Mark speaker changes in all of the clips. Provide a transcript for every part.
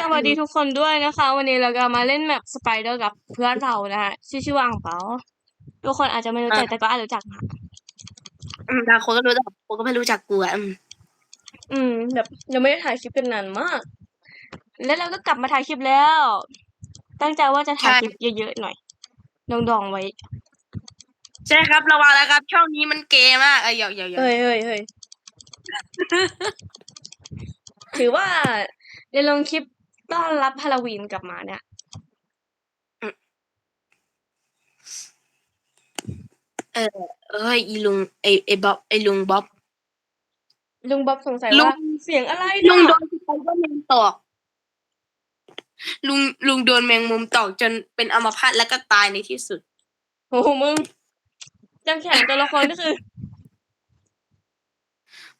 Speaker 1: สวัสดีทุกคนด้วยนะคะ วันนี้เราก็มาเล่นแมปสไปเดอร์กับเพื่อนเรานะฮะชื่อชื่อว่าอ่างเปาทุกคนอาจจะไม่รู้จักแต่ก็อาจรู้จักนะ
Speaker 2: อืมบางคนก็รู้จักคนก็ไม่รู้จักกูอะอืม
Speaker 1: อืมแบบยังไม่ได้ถ่ายคลิปกันนานมาก แล้วเราก็กลับมาถ่ายคลิปแล้ว ตั้งใจว่าจะถ่ายคลิปเยอะๆหน่อยดองๆไว้
Speaker 2: ใช่ครับระวังแล้วครับ ช่องนี้มันเกย์มากเอ้ยเดี๋ยวเดี๋ยวเดี๋ยว
Speaker 1: เฮ้ยเฮ้ยเฮ้ยถือว่าในลงคลิป ต้อนรับฮาโลวีนกลับมาเนี่ย
Speaker 2: เอ้ยอีลุงไอไอบ๊อบไอลุงบ๊อบ
Speaker 1: ลุงบ๊อบสงสัย
Speaker 2: ลุง
Speaker 1: ว่าเสียงอะไร
Speaker 2: ลุ
Speaker 1: เนี่
Speaker 2: งโด
Speaker 1: ย
Speaker 2: นสไปเดอร์แมนตอกลุงลุงโดนแมงมุมตอกจนเป็นอัมพาตแล้วก็ตายในที่สุด
Speaker 1: โอ้โหมึงจังแข่งตัวละครนี่คือ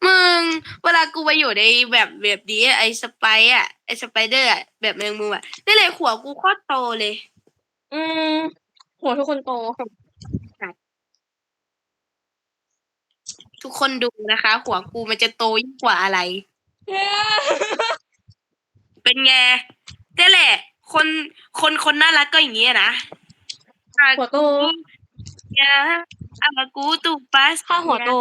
Speaker 2: มึงเวลากูไปอยู่ในแบบแบบนี้ไอสไปร์อะไอสไปเดอร์อะแบบแมงมุมอะนี่เลยหัวกูโคตรโตเลย
Speaker 1: อืม หัวทุกคนโต
Speaker 2: ทุกคนดูนะคะ หัวกูมันจะโตยิ่งกว่าอะไร เป็นไงนี่แหละ คนคนคนน่ารักก็อย่างนี้อะนะ
Speaker 1: หัวโต
Speaker 2: ยาอากูตูปัส
Speaker 1: ข้าหัวโต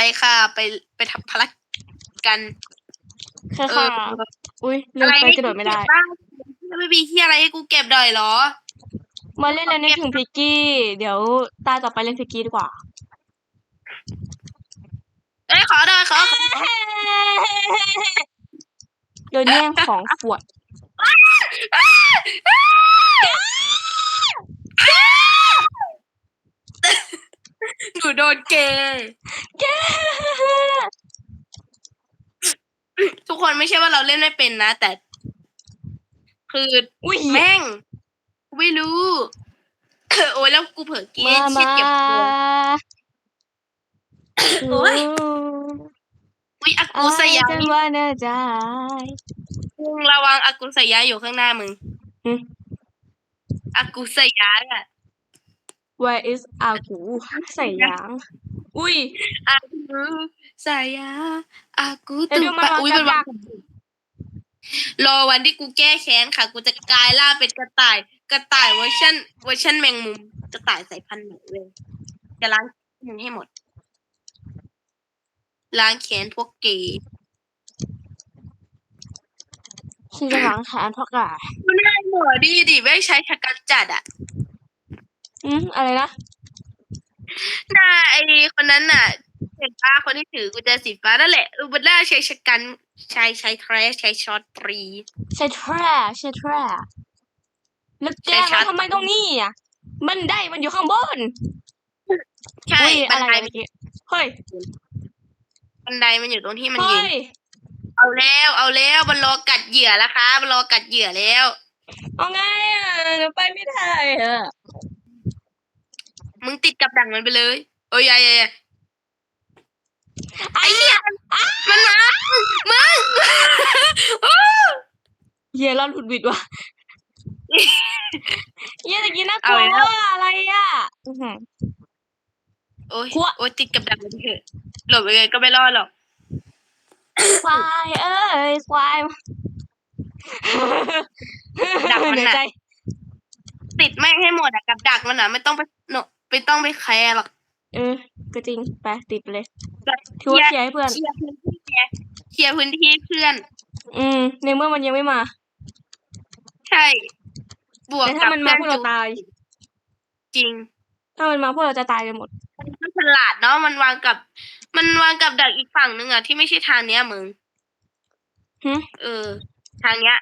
Speaker 2: ไปค่ะ ไปไปทำภารกิจกัน
Speaker 1: แค่
Speaker 2: เอ
Speaker 1: ค่ะ
Speaker 2: อ
Speaker 1: อุ้ยลืมไปกระโดดไม่ได้
Speaker 2: ไม่มีที่อะไรให้กูเก็บดอยเหรอ
Speaker 1: มาเล่นแล้วนึกถึงพิกกี้ เดี๋ยวตาต่อไปเล่นพิกกี้ดีกว่า
Speaker 2: เอ้ยขอดอยขอขอ
Speaker 1: โดนแย่งของขวด
Speaker 2: นูโดนเกย์ทุกคนไม่ใช่ว่าเราเล่นไม่เป็นนะ แต่ คือ
Speaker 1: อุ้ย
Speaker 2: แม่งกูไม่รู้ โอ้ยแล้วกูเผลอกิน
Speaker 1: มา
Speaker 2: เช็
Speaker 1: มา
Speaker 2: ดเก็บตัวโอ้ยอุ้ยอากูสยา
Speaker 1: I
Speaker 2: ม
Speaker 1: just wanna die
Speaker 2: มึงระวังอากูสยาอยู่ข้างหน้ามึง
Speaker 1: อืม
Speaker 2: อากูสยาอะ
Speaker 1: Where is อากูใส่ยาง อุ้ย
Speaker 2: อากูสยาอากู
Speaker 1: เดี๋ยว
Speaker 2: ตุ
Speaker 1: ดูมัน
Speaker 2: ปะ
Speaker 1: วาง
Speaker 2: อุ้ย
Speaker 1: กับ
Speaker 2: มันวาง
Speaker 1: ดัก
Speaker 2: รอวันที่กูแก้แค้นค่ะ กูจะกลายร่างเป็นกระต่าย กระต่ายเวอร์ชันเวอร์ชันแมงมุมกระต่ายสายพันธุ์ไหนเลยจะล้างมึงให้หมด ล้างแค้นพวกเกย์
Speaker 1: ฉันจะล้างแขนพวกกา
Speaker 2: ดูหน้าหมอดีดิไม่งใช้ชะกันจัดอะ
Speaker 1: อืมอะไรนะ
Speaker 2: หน้าไอคนนั้นน่ะเห็นป้าคนที่ถือกุญแจสีฟ้านั่นแหละเออมันน่าใช้ชะกันใช้ใช้แครชใช้ช็อตปรี
Speaker 1: ใช่แทรใช่แทรแล้วแก
Speaker 2: ใช่ชั
Speaker 1: มา
Speaker 2: ด
Speaker 1: ทำไมตรงนี้อะ มันได้มันอยู่ข้างบน
Speaker 2: ใช่
Speaker 1: อุ้ย
Speaker 2: บั
Speaker 1: อะ
Speaker 2: น
Speaker 1: ไร
Speaker 2: ได
Speaker 1: เมื่อกี้เฮ้ย
Speaker 2: บันไดมันอยู่ตรงที่มันยื
Speaker 1: เฮ้
Speaker 2: น
Speaker 1: ย
Speaker 2: เอาแล้ว เอาแล้วมันรอกัดเหยื่อแล้วครับมันรอกัดเหยื่อแล้ว
Speaker 1: เอาไงอะเดี๋ยวไปไม่ได้อะ
Speaker 2: มึงติดกับดักมันไปเลยโอ้ยอยาอยาอยา
Speaker 1: ไอ้
Speaker 2: ไอ้เหี้ยมันมามึง
Speaker 1: เฮียรอดหุดบิดว่ะเฮียตะกี้น่าก
Speaker 2: เอา
Speaker 1: ลัว
Speaker 2: แล้ว
Speaker 1: ว่าอะไรอะอื้อหือ
Speaker 2: โอ้ย
Speaker 1: พวก
Speaker 2: โอ้ยติดกับดักมันเถอะหลบยังไงก็ไม่รอดหรอก
Speaker 1: ควายเอ้ยควาย
Speaker 2: ดักมัน
Speaker 1: เหนื่อย
Speaker 2: น่ะ
Speaker 1: ใจ
Speaker 2: ติดแม่งให้หมดอะกับดักมันอะไม่ต้องไปโน ไม่ต้องไปแคร์หรอก
Speaker 1: เออก็จริงไปติดไปเลย
Speaker 2: แบบ
Speaker 1: ถือว่าเคลียร์ให้เพื่อน
Speaker 2: เคลียร์พื้นที่แกเคลียร์พื้นที่ให้เพื่อน
Speaker 1: อืม ในเมื่อมันยังไม่มา
Speaker 2: ใช่ บวก
Speaker 1: แต่
Speaker 2: กั
Speaker 1: ถ้า
Speaker 2: บ
Speaker 1: มันมาพวก
Speaker 2: เพื่อน
Speaker 1: เรา
Speaker 2: จู
Speaker 1: ตาย
Speaker 2: จริง
Speaker 1: ถ้ามันมาพวกเราจะตายกันหมด
Speaker 2: มันฉลาดเนาะมันวางกับ มันวางกับดักอีกฝั่งนึงอะที่ไม่ใช่ทางเนี้ยมึง
Speaker 1: หึ
Speaker 2: เออ ทางเนี้ย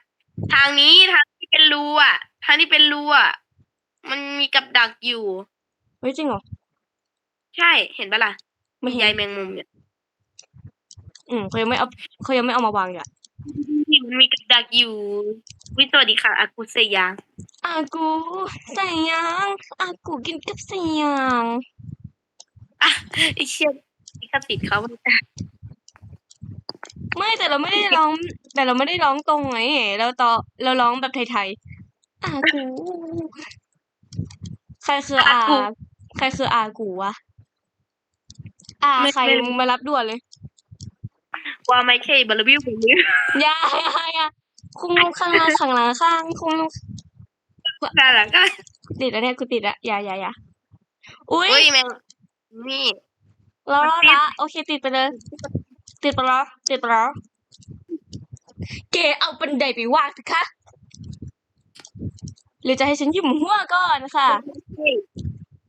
Speaker 2: ทางนี้ทางที่เป็นรูอะทางที่เป็นรูอะมันมีกับดักอยู่
Speaker 1: เฮ้ยจริงเหรอ
Speaker 2: ใช่ เห็นปะล่ะ
Speaker 1: ไม่เห็น
Speaker 2: ใยแมงมุมเนี่ย
Speaker 1: อืมเขายังไม่เอาเขายังไม่เอามาวางอยู่อะ
Speaker 2: ที่มันมีกับดักอยู่วิสวัสดีค่ะอากุเซยา
Speaker 1: อากูใส่ยางอากูกินกับใส่ยาง
Speaker 2: อะไอเชี่ยนี่ก็ติดเขา
Speaker 1: ไม่แต่เราไม่ได้ร้อง แต่เราไม่ได้ร้องตรงไงเราต่อเราร้องแบบไทยๆอากูใครคืออา ใครคืออากูวะอาใครมึงมารับด่วนเลย
Speaker 2: ว่าไม่ใช่บาร์บิวบาร์บิว
Speaker 1: อย่าอย่าอย่าคุมลงข้างล่างข้างหลังข้างคุมลง
Speaker 2: นั่นแหละก็
Speaker 1: กูติดแล้วเนี่ยกูติดแล้วอย่าอย่าอย่าอุ้ย
Speaker 2: อุ้ยแมงนี่
Speaker 1: รอ
Speaker 2: มันติด
Speaker 1: ละโอเค ติดไปเลย ติดไปแล้วติดไปแล้วเกเอาบันไดไปวางสิคะหรือจะให้ฉันหยิบหัวก่อนค่ะ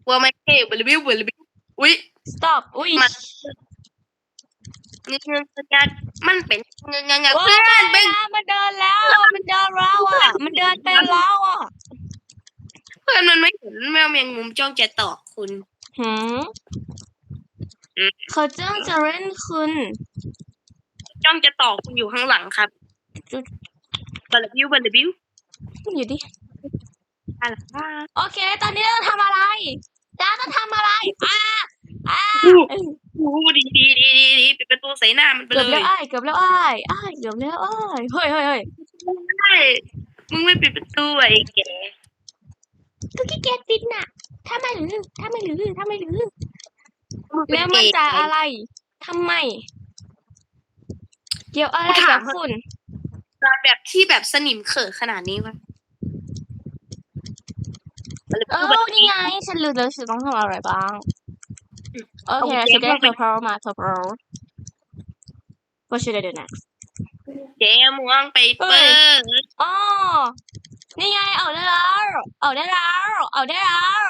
Speaker 2: ว่าไม่ใช่บาร์บิวบาร์บิวอุ้ย
Speaker 1: stop อุ้ย
Speaker 2: มันเงือกเงือกยักมันเป็นเงือกเงือกเงือก
Speaker 1: โอ้
Speaker 2: เพื่
Speaker 1: ย
Speaker 2: อนเป็น
Speaker 1: มันเดินแล้ว มันเดินแล้วอะ มันเดินไปแล้วอะ
Speaker 2: เพื่อนมันไม่เห็นแมวแมงมุมจ้องจะต่อคุณ
Speaker 1: หืม
Speaker 2: อืม
Speaker 1: เขาจ้องจะเล่นคุณ
Speaker 2: จ้องจะต่อคุณอยู่ข้างหลังครับ
Speaker 1: จุด
Speaker 2: บาร์บิวบาร์บิว
Speaker 1: อยู่ดิ
Speaker 2: อะไรวะ
Speaker 1: โอเค ตอนนี้เราทำอะไร เราจะทำอะไรอ่าอ่า
Speaker 2: โอ้ดีดีดีดีดีปิดประตูใส่หน้ามันไป
Speaker 1: เกือบ
Speaker 2: เล
Speaker 1: แล้ว
Speaker 2: ย
Speaker 1: อ้ายเกือบแล้วอ้ายอ้ายเกือบแล้วอ้ายเฮ้ยเฮ้ยเฮ้ย
Speaker 2: ใช่มึงไม่ปิดประตูไอ้แก
Speaker 1: ก็ขี้เกียจปิดน่ะถ้าไม่หรือถ้าไม่หรือถ้าไม่หรือ
Speaker 2: มึงเป็
Speaker 1: แล้ว
Speaker 2: เก
Speaker 1: มัน
Speaker 2: ย์
Speaker 1: จะอะไรทำไม เกี่ยวอะไรกับคุณ
Speaker 2: การแบบที่แบบสนิมเขอะขนาดนี้วะ
Speaker 1: เออนี่ไง ฉันรู้แล้วฉันต้องทำอะไรบ้าง โอเค ฉันได้เพอร์มาเพอร์ What should I do next
Speaker 2: เจ๊ม่วงไปเปิด
Speaker 1: อ๋อนี่ไงเอาได้แล้วเอาได้แล้วเอาได้แล้ว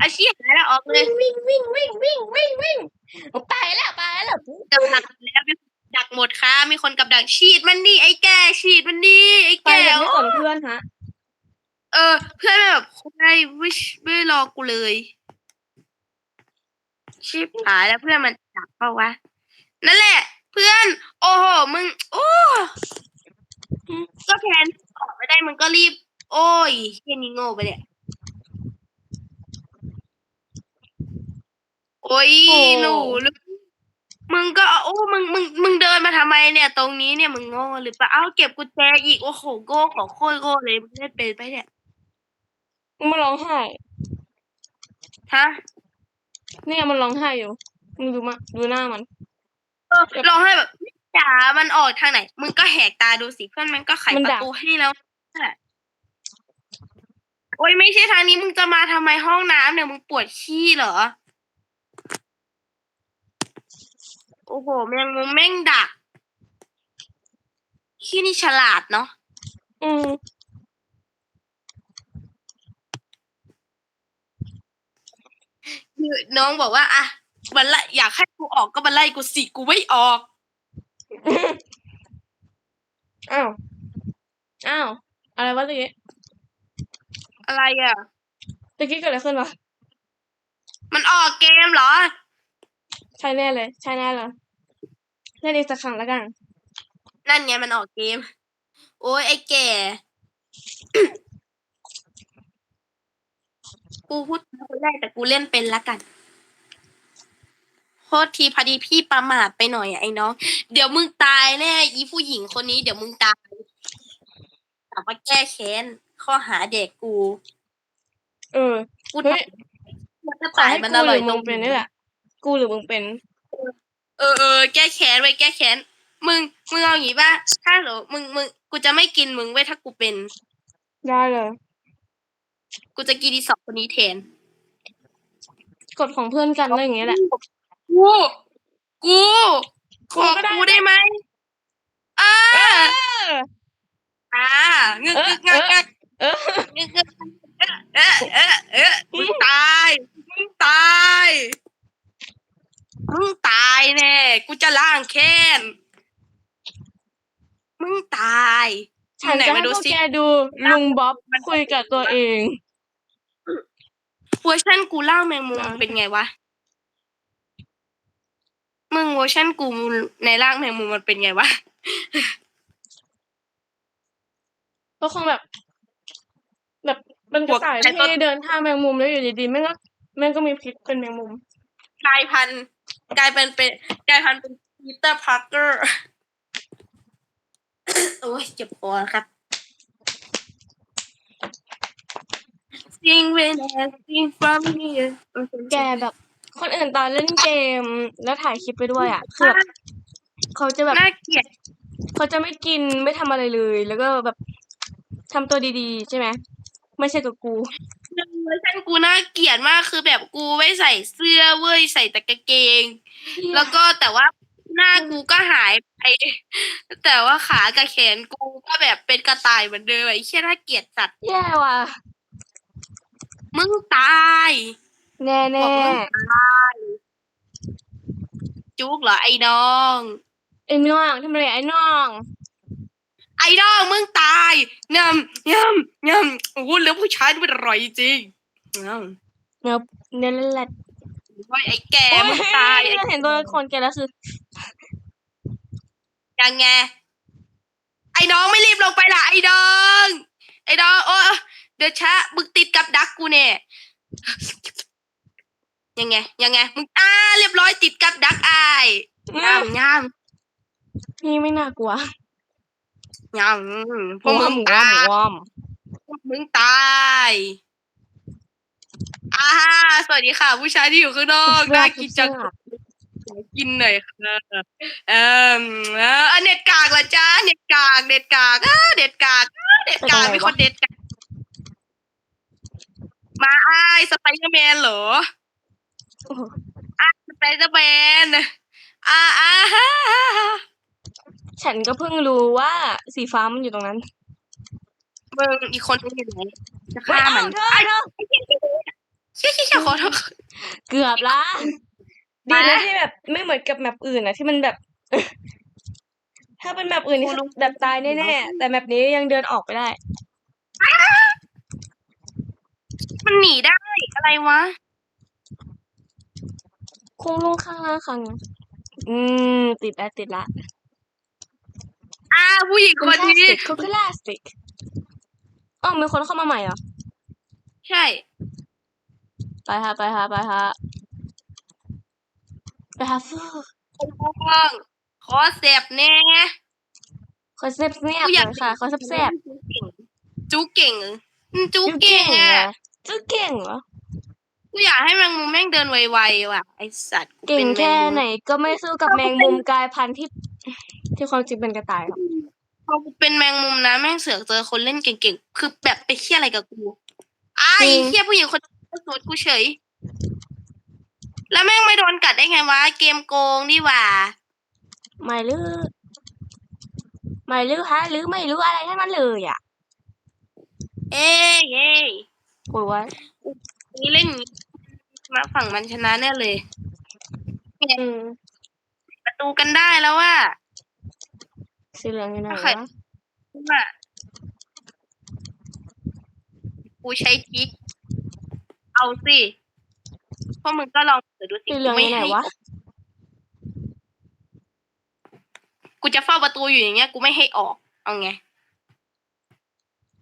Speaker 2: อาชีพหายแล้วออกเลย
Speaker 1: วิ่งวิ่งวิ่งวิ่งวิ่งวิ่งวิ่งไปแล้วไปแล้ว
Speaker 2: กับดักแล้วมีคนดักหมดค่ะมีคนกับดักฉีดมันนี่ไอ้แกฉีดมันนี่ไอ้
Speaker 1: ไป
Speaker 2: แก
Speaker 1: แบบไม่สนเพื่อนฮะ
Speaker 2: เออ เพื่อนแบบไม่วิชไม่รอกูเลย ชิบหายแล้วเพื่อนมันดักเปล่าวะ นั่นแหละ เพื่อน โอ้โหมึง โอ้ก็แทนออกไม่ได้มึงก็รีบ โอ้ยเฮียนี่โง่ไปเนี่ยโอ้ย
Speaker 1: โอ้
Speaker 2: หนูลูกมึงก็โอ้มึงมึงมึงเดินมาทำไมเนี่ย ตรงนี้เนี่ยมึงโง่หรือเปล่าเอ้าเก็บกุญแจอีกโอ้โหโง่ขอโคตรโง่เลยมึงเล่นเป็นไปเนี่ย
Speaker 1: มันร้องไห้
Speaker 2: ฮะ
Speaker 1: เนี่ยมันร้องไห้อยู่มึงดูมาดูหน้ามัน
Speaker 2: เออลองให้แบบจ๋ามันออกทางไหน มึงก็แหกตาดูสิเพื่อนมันก็ไข
Speaker 1: มัน
Speaker 2: ประ
Speaker 1: ดัก
Speaker 2: ตูให้แล้วโอ้ยไม่ใช่ทางนี้มึงจะมาทำไมห้องน้ำเนี่ยมึงปวดขี้เหรอ โอ้โหแมงมุมแม่งดักขี้นี่ฉลาดเนาะ
Speaker 1: อืม
Speaker 2: คือน้องบอกว่าอะบันไลอยากให้กูออกก็บันไลกูสิกูไม่ออก
Speaker 1: อ้าว อ้าว อะไรวะตะกี้
Speaker 2: อะไรอะ
Speaker 1: ตะกี้เกิดอะไรขึ้นวะ
Speaker 2: มันออกเกมเหรอ
Speaker 1: ใช่แน่เลย ใช่แน่เลยเล่นอีกสักครั้งแล้วกัน
Speaker 2: นั่นไงมันออกเกม โอ้ยไอ้แก่ กูพูดคนแรกแต่กูเล่นเป็นละกันโทษทีพอดีพี่ประมาทไปหน่อยอะไอ้น้อง เดี๋ยวมึงตายแน่อีผู้หญิงคนนี้ เดี๋ยวมึงตายแต่ว่าแก้แค้นข้อหาเด็กกู
Speaker 1: เออ
Speaker 2: กู
Speaker 1: เฮ้ย
Speaker 2: มันก็
Speaker 1: ขอ
Speaker 2: ตาย
Speaker 1: ให้
Speaker 2: มัน
Speaker 1: กู
Speaker 2: อ
Speaker 1: ห
Speaker 2: ร่อ
Speaker 1: รื
Speaker 2: ย
Speaker 1: อ
Speaker 2: ต
Speaker 1: มึ
Speaker 2: รง
Speaker 1: งเป็นนี่แหละ กูหรือมึงเป็น
Speaker 2: เออเออแก้แค้นไว้ยแก้แค้นมึงมึงเอาอย่างงี้ป่ะถ้าเหรอมึงมึงกูจะไม่กินมึงไว้ยถ้ากูเป็น
Speaker 1: ได้เลย
Speaker 2: กูจะกินอีสองคนนี้แทน
Speaker 1: กฎของเพื่อนกันอะไรอย่างเงี้ยแหละ
Speaker 2: กูกูข
Speaker 1: กู
Speaker 2: อ
Speaker 1: ก็ได้
Speaker 2: กูได้ไหมอ่า
Speaker 1: เออ
Speaker 2: อ่าเงึก
Speaker 1: เออ
Speaker 2: งึกงักงัก
Speaker 1: เออ
Speaker 2: เงึกงึกเออเออเออมึงตายมึงตายมึงตายแน่กูจะล้างแค้นมึงตาย
Speaker 1: ฉัน
Speaker 2: ไหน
Speaker 1: จะ
Speaker 2: มา
Speaker 1: ให้
Speaker 2: ดู
Speaker 1: พวก
Speaker 2: สิ
Speaker 1: แกดูลุงบ๊อบคุยกับตัวเอง
Speaker 2: เวอร์ชันกูล่างแมงมุม
Speaker 1: นะ
Speaker 2: เป็นไงวะ มึงเวอร์ชันกูในร่างแมงมุมมันเป็นไงวะ
Speaker 1: ก็คงแบบ แบบเป็นกระต่าย
Speaker 2: หัวใจต้น
Speaker 1: ที่เดินท่าแมงมุมแล้วอยู่ดีๆแม่งก็แม่งก็มีพิษเป็นแมงมุม
Speaker 2: กลายพันธุ์กลายเป็นเป็นกลายพันธุ์เป็นปีเตอร์พาร์เกอร์ โอ้ยเจ็บคอครับ Sing when I sing from here
Speaker 1: แกแบบ คนอื่นตอนเล่นเกม แล้วถ่ายคลิปไปด้วยอะคือแบบเขาจะแบบ
Speaker 2: น่าเกลียด
Speaker 1: เขาจะไม่กินไม่ทำอะไรเลย แล้วก็แบบทำตัวดีๆ ใช่ไหมไม่ใช่กับกู
Speaker 2: เวอร์ชันกูน่าเกลียดมากคือแบบกูไม่ใส่เสื้อเว้ยใส่แต่กางเกง แล้วก็แต่ว่า หน้ากูก็หายไป แต่ว่าขากับแขนกูก็แบบเป็นกระต่ายเหมือนเดิมไอ้เชี่ยน่าเกลียดสัตว์
Speaker 1: แย่ว่ะ
Speaker 2: มึงตาย
Speaker 1: แน่
Speaker 2: บ
Speaker 1: แน่
Speaker 2: อกมึงตายจุกเหรอไอ้น้อง
Speaker 1: ไอ้น้องทำไมไอ้น้อง
Speaker 2: ไอ้น้องมึงตายยำยำยำโอ้โหแล้วผู้ชายนี่มันอร่อยจริงยำ
Speaker 1: เนื้อเนื้อแหละ
Speaker 2: โอ้ยไอ้แก
Speaker 1: โอ้ย
Speaker 2: มึงตายไอ้
Speaker 1: เราเห็นตัวละครแกแล้วคือ
Speaker 2: ยังไงไอ้น้องไม่รีบลงไปล่ะไอ้น้องไอ้น้องโอ้เดี๋ยวช้ามึงติดกับดักกูเนี่ยยังไงยังไงมึงอ่าเรียบร้อยติดกับดักอายย่ำย่
Speaker 1: นี่ไม่น่ากลัวำ
Speaker 2: ย่ำพวก
Speaker 1: ห
Speaker 2: มึ
Speaker 1: มู
Speaker 2: ง
Speaker 1: อ้อ
Speaker 2: ตาม
Speaker 1: หมู
Speaker 2: ย
Speaker 1: อ้อม
Speaker 2: พวกมึงตาย อ่าสวัสดีค่ะ ผู้ชายที่อยู่ข้างนอกน่ากินจังขอกินหน่อยค่ะเอ่อเอ่อเน็ตกากเหรอจ้าเน็ตกากเน็ตกากอ่าเน็ตกากอ่าเน็ตกากมีคนเน็ตกากมาไอ้ายสไปเดอร์แมนเหรอ
Speaker 1: โอ้โห
Speaker 2: อ้ายสไปเดอร์แมนอ่าอ่าฮ่าฮ่าฮ่า
Speaker 1: ฉันก็เพิ่งรู้ว่าสีฟ้ามันอยู่ตรงนั้น
Speaker 2: เบิ่งอีกคนนึงอยู่ไหนจะ
Speaker 1: เฮ้
Speaker 2: ฆ่ายมั
Speaker 1: เอ้านเธอเธอ
Speaker 2: เชี่ยเชี่ยเชี่ยขอโทษ
Speaker 1: เกือบละดี
Speaker 2: มา
Speaker 1: นะที่แบบไม่เหมือนกับแมปอื่นนะที่มันแบบ ถ้าเป็นแมปอื่นนี่
Speaker 2: กูรู้
Speaker 1: แบบตายแน่ๆแต่แมปนี้ยังเดินออกไปได้
Speaker 2: มันหนีได้อะไรวะ
Speaker 1: คงลงข้างล่างครั้งนะอืม ติดแล้วติดละ
Speaker 2: อ่าผู้หญิง
Speaker 1: คุ
Speaker 2: ค
Speaker 1: ณ
Speaker 2: น
Speaker 1: ลาส
Speaker 2: นี้
Speaker 1: ติกคุณลาสติกอ๋อมีคนเข้ามาใหม่เหรอ
Speaker 2: ใช่
Speaker 1: ไป ฮะไปฮะไปฮะไปฮะฟู
Speaker 2: คนพ้องขอเสพแน่
Speaker 1: ขอแซ่บแซ่บ
Speaker 2: กู
Speaker 1: ห
Speaker 2: อยา
Speaker 1: น่
Speaker 2: ก
Speaker 1: อยค่ะขอแซ่บแซ่บ
Speaker 2: จูเก่งอืมจู
Speaker 1: ยู
Speaker 2: เก่ง
Speaker 1: เหร
Speaker 2: อะ
Speaker 1: อจูเก่งเหรอ
Speaker 2: กูอยากให้แมงมุมแม่งเดินไวๆว่ะไอสัตว์
Speaker 1: เก่ง
Speaker 2: ป็นม
Speaker 1: แค่
Speaker 2: มุม
Speaker 1: ไหน ก็ไม่สู้กับแมงมุมกลายพันธุ์ที่ ที่ความจริงเป็นกระต่ายหรอก
Speaker 2: พอกูเป็นแมงมุมนะแม่งเสือกเจอคนเล่นเก่งๆคือแบบไปเคี้ยอะไรกับกูไอ้เคี้ยผู้หญิงคน นี้สวนกูเฉย แล้วแม่งไม่โดนกัดได้ไงวะ เกมโกงนี่หว่า
Speaker 1: ไม่รู้ ไม่รู้ฮะหรือไม่รู้อะไรทั้งนั้นเลยอะ
Speaker 2: เอ้ยเอ้ย
Speaker 1: โอ้ยว่า
Speaker 2: นี่เล่นอย่างงี้มาฝั่งมันชนะแน่เลย
Speaker 1: อืม
Speaker 2: ประตูกันได้แล้วว่า
Speaker 1: สีเหลืองอยู่ไหน
Speaker 2: ใคร
Speaker 1: วะ
Speaker 2: ว่ากูใช้ทิก เอาสิพวกมึงก็ลองเปิดดูสิ
Speaker 1: สีเหลืองอ
Speaker 2: ไม่
Speaker 1: ยู่ไหน
Speaker 2: ให้
Speaker 1: วะ
Speaker 2: กูจะเฝ้าประตูอยู่อย่างเงี้ยกูไม่ให้ออก เอาไง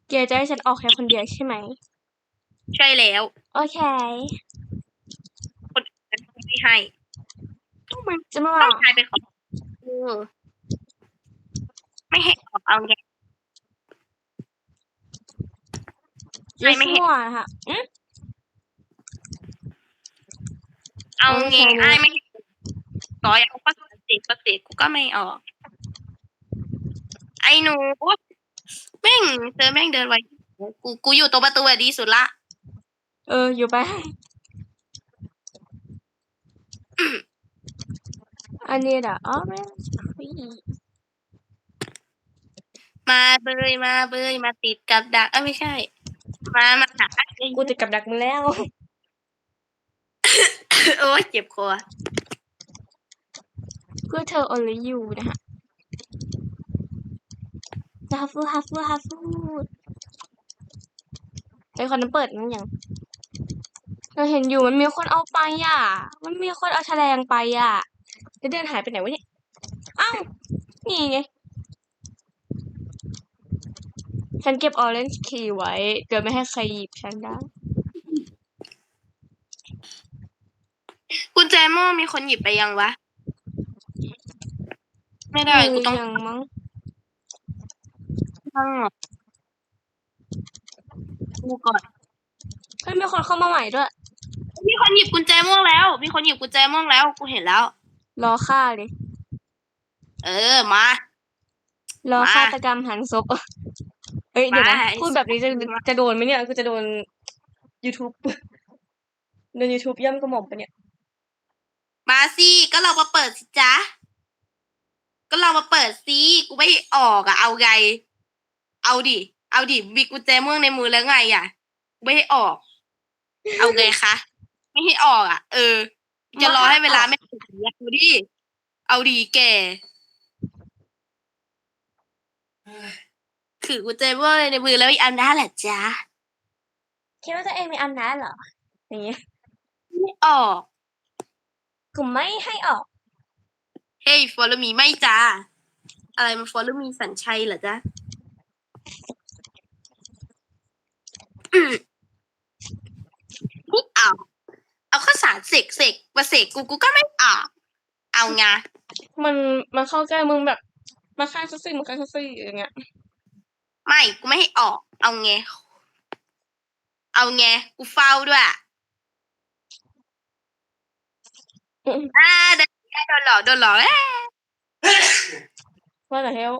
Speaker 1: เกียร์จะให้ฉันออกแค่คนเดียวใช่ไหม
Speaker 2: ใช่แล้ว
Speaker 1: โอเค
Speaker 2: คนอื่นกูไม่ให้พวกมึง
Speaker 1: จะมา
Speaker 2: ต้องทายไปขอเออไม่ให้ออกเอาไง
Speaker 1: จะ
Speaker 2: ไม่เห็น
Speaker 1: มั่วค่ะอืม
Speaker 2: เอา
Speaker 1: โอเค
Speaker 2: ไงไอ้ายไม่ให้ต่ออยากเอาปักเสกปักเสกกูก็ไม่ออก ไอ้หนูแม่งเจอแม่งเดินไวกูกูอยู่ตรงประตูอะดีสุดละ
Speaker 1: เออ อยู่ไป อันนี้เด้ออ๋อไม่
Speaker 2: มาเบยมาเบยมาติดกับดักเอ้ยไม่ใช่ มามาหาเอ้ย
Speaker 1: กูติดกับดักมึงแล้ว
Speaker 2: โอ้ยเจ็บคอ
Speaker 1: เพื่อเธอ only you นะฮะฮัฟฟูฮัฟฟูฮัฟฟูไอคนนั้นเปิดมั้งยังเราเห็นอยู่มันมีคนเอาไปอะ มันมีคนเอาแฉลงไปอะจะเดินหายไปไหนวะเนี่ยเอ้านี่ไงฉันเก็บ orange key ไว้โดยไม่ให้ใครหยิบฉันได้
Speaker 2: กุญ แจโม่มีคนหยิบไปยังวะ ไม่ได้กูต้อง
Speaker 1: ยังมั้ง
Speaker 2: ต้องกูก่อน
Speaker 1: เฮ้ยมีคนเข้ามาใหม่ด้วย
Speaker 2: มีคนหยิบกุญแจม่วงแล้ว มีคนหยิบกุญแจม่วงแล้ว กูเห็นแล้ว
Speaker 1: รอค่าเลย
Speaker 2: เออมา
Speaker 1: รอ
Speaker 2: มา
Speaker 1: ฆาตกรรมหันศพเอ้ยเดี๋ยวนะ
Speaker 2: มา
Speaker 1: พูดแบบนี้จะจะโดนไหมเนี่ยกูจะโดน YouTube โดน YouTube ย่ำกระหม่อมปะเนี่ย
Speaker 2: มาสิก็เรามาเปิดสิจ๊ะ ก็เรามาเปิดสิกูไม่ออกอะเอาไง เอาดิ เอาดิมีกุญแจม่วงในมือแล้วไงอะกูไม่ให้ออก เอาไงคะ ไม่ให้ออกอะเออ จะรอให้เวลาไม่ถึงอะเอาดิ เอาดีแกถือกุญแจม่วงในมือแล้วอีกอันนั้นแหละจ๊ะ
Speaker 1: คิดว่าตัวเองมีอำนาจเหรออย่างเงี้ย
Speaker 2: ไม่ออก
Speaker 1: กูไม่ให้ออก
Speaker 2: เฮ้ย follow me ไม่จ้า อะไรมา follow me สัญชัยเหรอจ๊ะอืมไม่เอาเอาข้าวสารเสกเสกมาเสกกูกูก็ไม่เออกเอาไง
Speaker 1: มันมันเข้าใกล้มึงแบบมาฆ่าซัสซี่มาฆ่าซัสซี่อย่างเงี้ย
Speaker 2: ไม่กูไม่ให้ออก เอาไง เอาไงกูเฝ้าด้วย
Speaker 1: อืม
Speaker 2: อ่าโดนโดนหลอกโดนหลอกเอ๊ะ
Speaker 1: ว่าแต่เฮล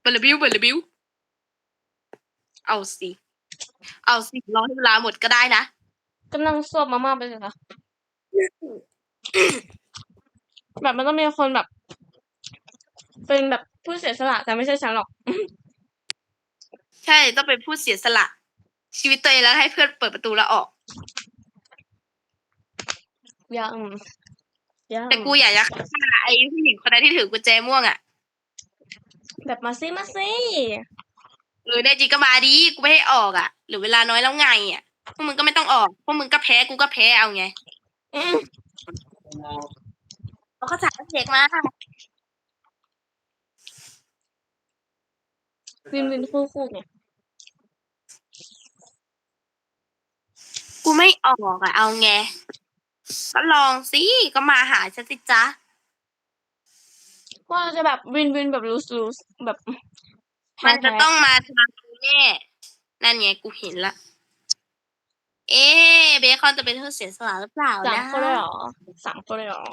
Speaker 2: เบลบิวเบลบิวเอาสิ เอาสิรอให้เวลาหมดก็ได้นะ
Speaker 1: กำลังสวบมาม่าไปเลยค่ะ แบบมันต้องมีคนแบบ เป็นแบบผู้เสียสละแต่ไม่ใช่ฉันหรอก
Speaker 2: ใช่ต้องเป็นผู้เสียสละ ชีวิตตัวเองแล้วให้เพื่อนเปิดประตูแล้วออก
Speaker 1: ยังยัง
Speaker 2: แต่กูอยากจะฆ่าไอ้ผู้หญิงคนนั้นที่ถือกุญแจม่วงอะ
Speaker 1: แบบมาซิมาซิ
Speaker 2: เออแน่จริงก็มาดีกูไม่ให้ออกอะหรือเวลาน้อยแล้วไงอะพวกมึงก็ไม่ต้องออกพวกมึงก็แพ้กูก็แพ้เอาไง
Speaker 1: อืม
Speaker 2: เอาข้าวสารเสกมา
Speaker 1: วินวินคู่คู่ไง
Speaker 2: กูไม่ออกอะเอาไง ก็ลองสิ ก็มาหาฉันสิจ๊ะ
Speaker 1: ว่าเราจะแบบวินวินแบบลูสลูสแบบแพ้
Speaker 2: มันจะ
Speaker 1: แพ้
Speaker 2: ต้องมาทางกูแน่นั่นไงกูเห็นละ เอ๊ะเบคอนจะเป็นผู้เสียสละหรือเปล่า
Speaker 1: สาม
Speaker 2: นะ
Speaker 1: คนเลยเหรอสามคนเลยเหรอ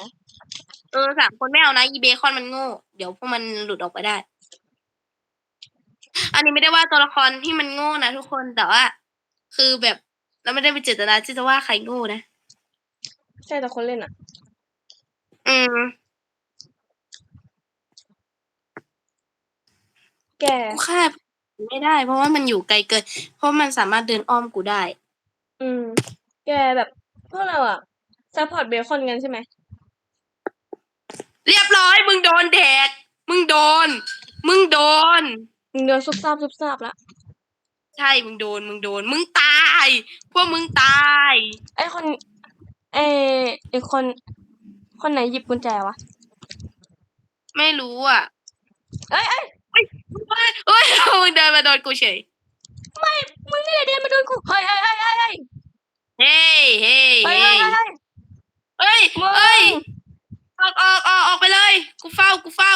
Speaker 2: เออสามคนไม่เอานะอีเบคอนมันโง่ เดี๋ยวพวกมันหลุดออกไปได้ อันนี้ไม่ได้ว่าตัวละครที่มันโง่นะทุกคนแต่ว่า คือแบบเราไม่ได้ไปเจตนาที่จะว่าใครโง่นะ
Speaker 1: ใช่แต่คนเล่นอะ
Speaker 2: อืม
Speaker 1: แก
Speaker 2: กูฆ่าไม่ได้ เพราะว่ามันอยู่ไกลเกิน เพราะมันสามารถเดินอ้อมกูได้
Speaker 1: อืม แกแบบพวกเราอะซัพพอร์ตเบคอนกันใช่ไหม
Speaker 2: เรียบร้อย มึงโดนแดก มึงโดน มึงโดน
Speaker 1: มึงเดินซุบซาบซุบซาบละ
Speaker 2: ใช่ มึงโดน มึงโดน มึงตาย พวกมึงตาย
Speaker 1: ไอคน เออไอคน คนไหนหยิบกุญแจวะ
Speaker 2: ไม่รู้อะ
Speaker 1: เอ้ยเอ้ย
Speaker 2: เฮ้ยเฮ้ยมึงเดินมาโดนกูเฉย
Speaker 1: ไม่ มึงนี่แหละเดินมาโดนกู เฮ้ยเฮ้ยเฮ้ยเฮ้ยเฮ้ย
Speaker 2: เฮ้ยเฮ้ย
Speaker 1: เฮ้ย
Speaker 2: เฮ้
Speaker 1: เฮ้ย
Speaker 2: ย
Speaker 1: เฮ้ย
Speaker 2: เฮ้ยออกออกออกออกไปเลย กูเฝ้า กูเฝ้า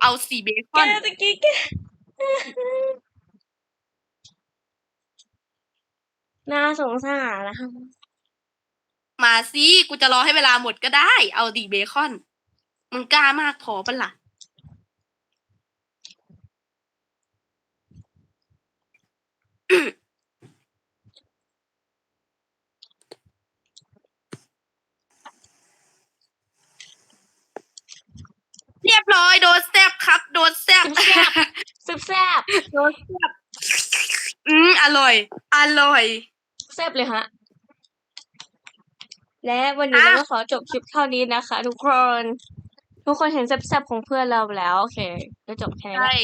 Speaker 2: เอาสีเบค
Speaker 1: แก
Speaker 2: อน
Speaker 1: ตะกี้แกน่าสงสารนะคะ
Speaker 2: มาสิกูจะรอให้เวลาหมดก็ได้ เอาดีเบคอน มึงกล้ามากพอปะล่ะเรียบร้อยโดนแซบครับ โดนแซบ
Speaker 1: ซึบแซ่บ
Speaker 2: โดนแซบอืมอร่อย อร่อย
Speaker 1: แซ่บเลยฮะ และวันนี้
Speaker 2: อะ
Speaker 1: เราก็ขอจบคลิปเท่านี้นะคะ ทุกคน ทุกคนเห็นแซ่บๆของเพื่อนเราแล้ว โอเคก็จบแค่นี้
Speaker 2: ใช่